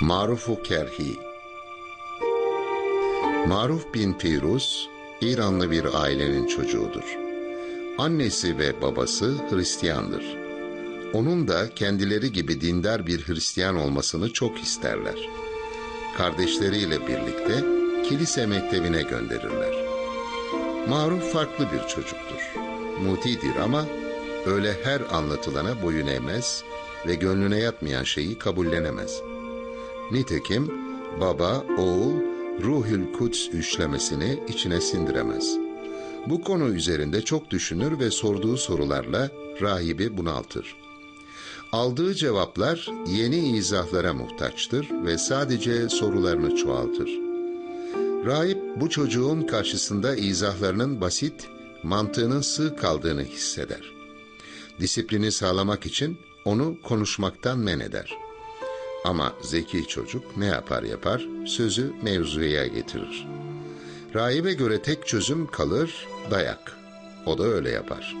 Marufu Kerhi Maruf bin Firuz, İranlı bir ailenin çocuğudur. Annesi ve babası Hristiyandır. Onun da kendileri gibi dindar bir Hristiyan olmasını çok isterler. Kardeşleriyle birlikte kilise mektebine gönderirler. Maruf farklı bir çocuktur. Mutidir ama öyle her anlatılana boyun eğmez ve gönlüne yatmayan şeyi kabullenemez. Nitekim baba, oğul, ruhül kuds üçlemesini içine sindiremez. Bu konu üzerinde çok düşünür ve sorduğu sorularla rahibi bunaltır. Aldığı cevaplar yeni izahlara muhtaçtır ve sadece sorularını çoğaltır. Rahip bu çocuğun karşısında izahlarının basit, mantığının sığ kaldığını hisseder. Disiplini sağlamak için onu konuşmaktan men eder. Ama zeki çocuk ne yapar yapar, sözü mevzuya getirir. Rahibe göre tek çözüm kalır, dayak. O da öyle yapar.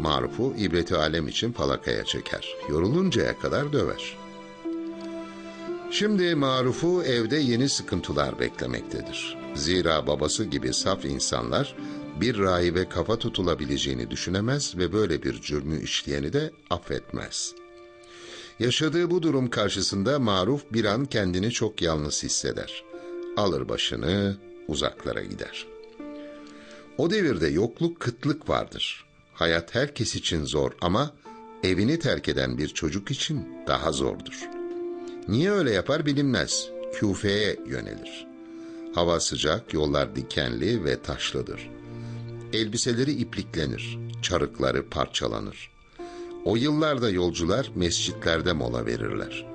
Maruf'u ibreti alem için falakaya çeker. Yoruluncaya kadar döver. Şimdi Maruf'u evde yeni sıkıntılar beklemektedir. Zira babası gibi saf insanlar bir rahibe kafa tutulabileceğini düşünemez ve böyle bir cürmü işleyeni de affetmez. Yaşadığı bu durum karşısında Maruf bir an kendini çok yalnız hisseder. Alır başını uzaklara gider. O devirde yokluk kıtlık vardır. Hayat herkes için zor ama evini terk eden bir çocuk için daha zordur. Niye öyle yapar bilinmez. Küfe'ye yönelir. Hava sıcak, yollar dikenli ve taşlıdır. Elbiseleri ipliklenir, çarıkları parçalanır. O yıllarda yolcular mescitlerde mola verirler.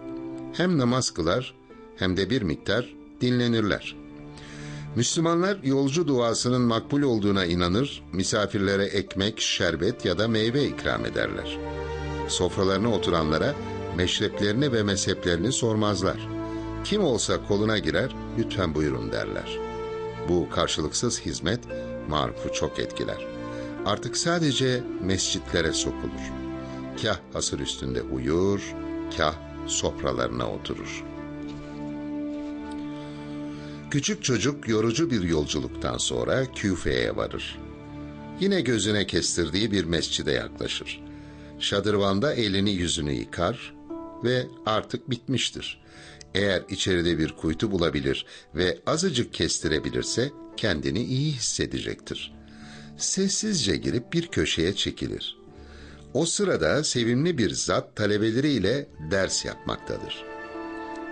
Hem namaz kılar hem de bir miktar dinlenirler. Müslümanlar yolcu duasının makbul olduğuna inanır, misafirlere ekmek, şerbet ya da meyve ikram ederler. Sofralarına oturanlara meşreplerini ve mezheplerini sormazlar. Kim olsa koluna girer, lütfen buyurun derler. Bu karşılıksız hizmet Maruf'u çok etkiler. Artık sadece mescitlere sokulur. Kah hasır üstünde uyur, kah sofralarına oturur. Küçük çocuk yorucu bir yolculuktan sonra Küfe'ye varır. Yine gözüne kestirdiği bir mescide yaklaşır. Şadırvanda elini yüzünü yıkar ve artık bitmiştir. Eğer içeride bir kuytu bulabilir ve azıcık kestirebilirse kendini iyi hissedecektir. Sessizce girip bir köşeye çekilir. O sırada sevimli bir zat talebeleriyle ders yapmaktadır.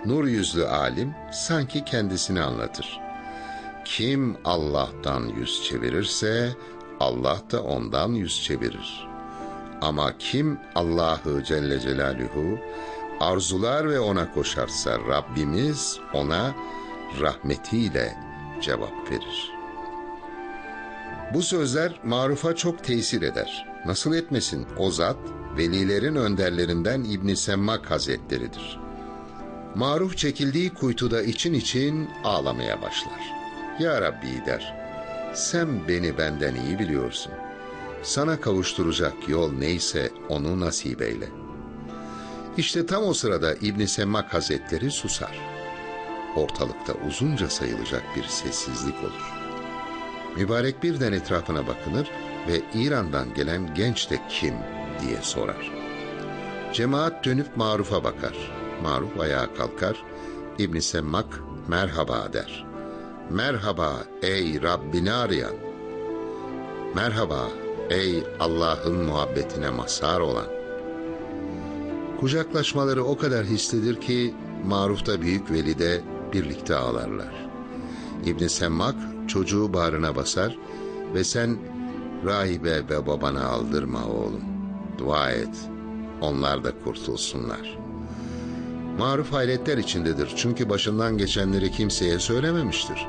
Nur yüzlü alim sanki kendisini anlatır. Kim Allah'tan yüz çevirirse Allah da ondan yüz çevirir. Ama kim Allah'ı Celle Celaluhu arzular ve ona koşarsa Rabbimiz ona rahmetiyle cevap verir. Bu sözler marufa çok tesir eder. Nasıl etmesin o zat velilerin önderlerinden İbn Semmak Hazretleridir. Maruf çekildiği kuytuda için için ağlamaya başlar. Ya Rabbi der, sen beni benden iyi biliyorsun. Sana kavuşturacak yol neyse onu nasip eyle. İşte tam o sırada İbn Semmak Hazretleri susar. Ortalıkta uzunca sayılacak bir sessizlik olur. Mübarek birden etrafına bakınır ve İran'dan gelen genç de kim diye sorar. Cemaat dönüp Maruf'a bakar. Maruf ayağa kalkar. İbn Semmak merhaba der. Merhaba ey Rabbini arayan. Merhaba ey Allah'ın muhabbetine mazhar olan. Kucaklaşmaları o kadar hislidir ki Maruf'ta büyük veli de birlikte ağlarlar. İbn Semmak çocuğu bağrına basar ve sen rahibe ve babana aldırma oğlum. Dua et. Onlar da kurtulsunlar. Maruf hayretler içindedir çünkü başından geçenleri kimseye söylememiştir.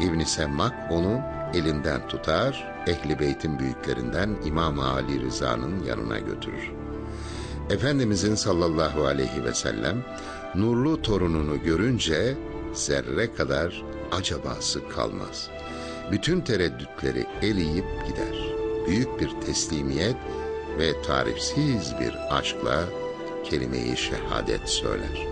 İbn Semmak onu elinden tutar, Ehli Beyt'in büyüklerinden İmam Ali Rıza'nın yanına götürür. Efendimizin sallallahu aleyhi ve sellem nurlu torununu görünce zerre kadar acabası kalmaz. Bütün tereddütleri eleyip gider. Büyük bir teslimiyet ve tarifsiz bir aşkla kelime-i şehadet söyler.''